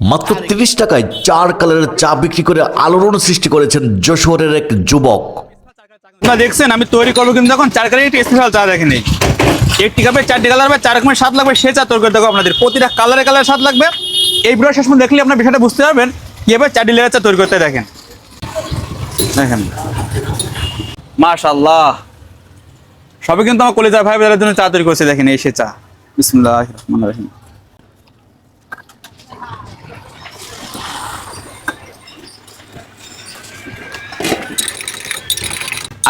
মাত্র তিরিশ টাকায় চার কালারের চা বিক্রি করে আলোড়ন সৃষ্টি করেছেন যশোরের এক যুবক। দেখছেন, আমি তৈরি করব কিন্তু এখন চার কালার একটি স্পেশাল চা দেখেনি একটি কাপে চারটি কালার হবে, চার রকমের স্বাদ লাগবে, সে চা তৈরি করে দেবো আপনাদের। প্রতিটা কালারে কালার স্বাদ লাগবে। এই ভিডিও শেষ পর্যন্ত দেখলে আপনার বিষয়টা বুঝতে পারবেন কীভাবে চারটি লেয়ার চা তৈরি করতে দেখেন। দেখেন। মাশাল্লাহ সবে কিন্তু আমার কলেজার ভাই জন্য চা তৈরি করছে, দেখেন এই সে চা। বিসমুল্লাহ রহমান রহিম।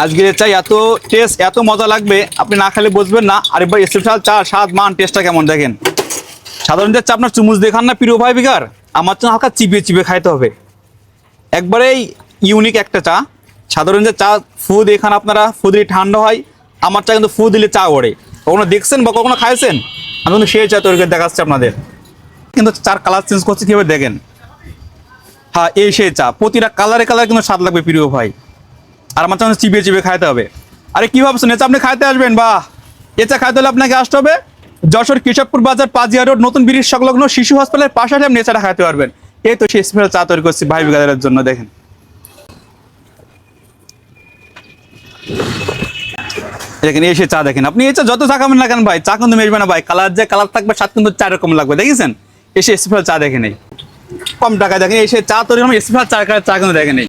আজকের চাই এত টেস্ট এত মজা লাগবে, আপনি না খেলে বুঝবেন না। আরেকবার স্পেশাল চা স্বাদ মান টেস্টটা কেমন দেখেন? সাধারণ চা আপনার চুমুচ দেখান না, প্রিয় ভাই বিকার আমার জন্য হালকা চিবিয়ে চিবিয়ে খাইতে হবে। একবারেই ইউনিক একটা চা। সাধারণ যে চা ফু দেখান আপনারা, ফু দিলে ঠান্ডা হয়। আমার চা কিন্তু ফু দিলে চা ওড়ে। কখনো দেখছেন বা কখনো খাইছেন? আমি কিন্তু সেই চা তৈরি করে দেখাচ্ছি আপনাদের। কিন্তু চার কালার চেঞ্জ করছে কীভাবে দেখেন? হ্যাঁ এই সেই চা। প্রতিটা কালারে কালার কিন্তু স্বাদ লাগবে, প্রিয় ভাই। আর আমার চান চিবিয়ে চিবিয়ে খাইতে হবে। আরে কি ভাবছেন? এচা আপনি খাইতে আসবেন, বাহ! এচা খাইতে হলে আপনাকে আসতে হবে। যশোর কেশবপুর বাজার পাজিয়া রোড, নতুন ব্রিজ সংলগ্ন শিশু হসপিটালের পাশে আপনি এচাটা খাইতে পারবেন। এই তো সেই স্পেশাল চা তৈরি করছি ভাই বিগাদের জন্য, দেখেন। দেখেন এসে চা দেখেন। আপনি এই চা যত চা খাবেন না কেন ভাই, চা কিন্তু মেরবে না ভাই। কালার যে কালার থাকবে, স্বাদ কিন্তু চার রকম লাগবে দেখেছেন এসে স্পেশাল চা দেখে নেই কম টাকা দেখেন এসে চা তৈরি স্পেশাল চা চা কিন্তু দেখে নেই